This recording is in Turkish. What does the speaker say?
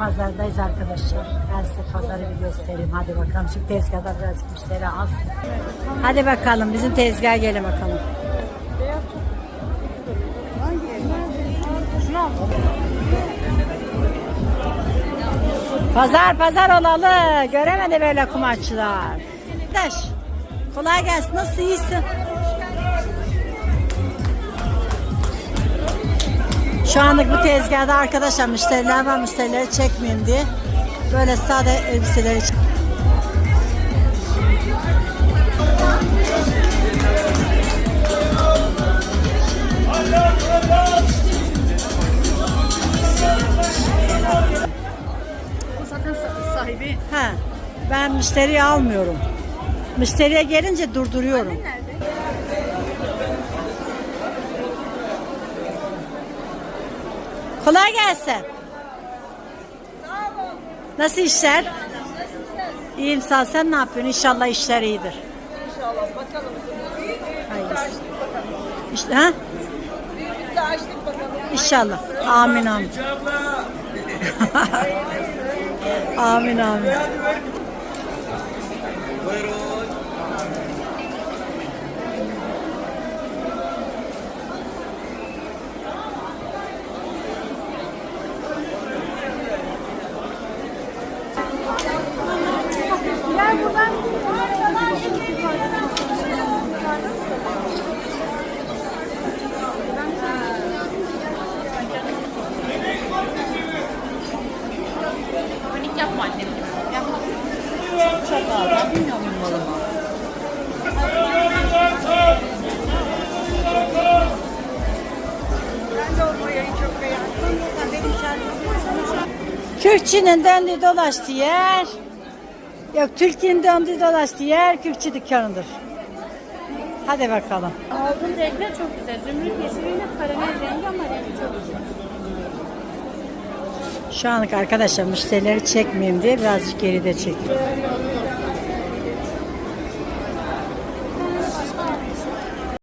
Pazardayız arkadaşlar. Ben size pazarı bir göstereyim. Hadi bakalım. Şimdi tezgahda biraz müşteri az. Hadi bakalım. Bizim tezgaha gelin bakalım. Pazar pazar olalı. Göremedi böyle kumaşçılar. Arkadaş kolay gelsin. Nasıl iyisin? Şu anlık bu tezgahda arkadaşlar müşteriler var. Müşterileri çekmeyeyim diye. Böyle sade elbiseleri çek- sahibi. Ha, ben müşteriyi almıyorum. Müşteriye gelince durduruyorum. Nerede? Kolay gelsin. Nasıl işler? İyiyim sağ ol. Sen ne yapıyorsun? İnşallah işler iyidir. İnşallah bakalım. Hayırlısı. İşte, ha? Büyükte açtık bakalım. İnşallah. Amin amin. amin amin. Panik yapma dolaştığı yer. Yok Türkiye'nin döndüğü dolaştığı yer Kürkçü dükkanıdır. Hadi bakalım. Aldığım renkler çok güzel. Zümrüt yeşiliyle karamel rengi ama rengi çok güzel. Şu anlık arkadaşlar müşterileri çekmeyeyim diye birazcık geride çekiyorum.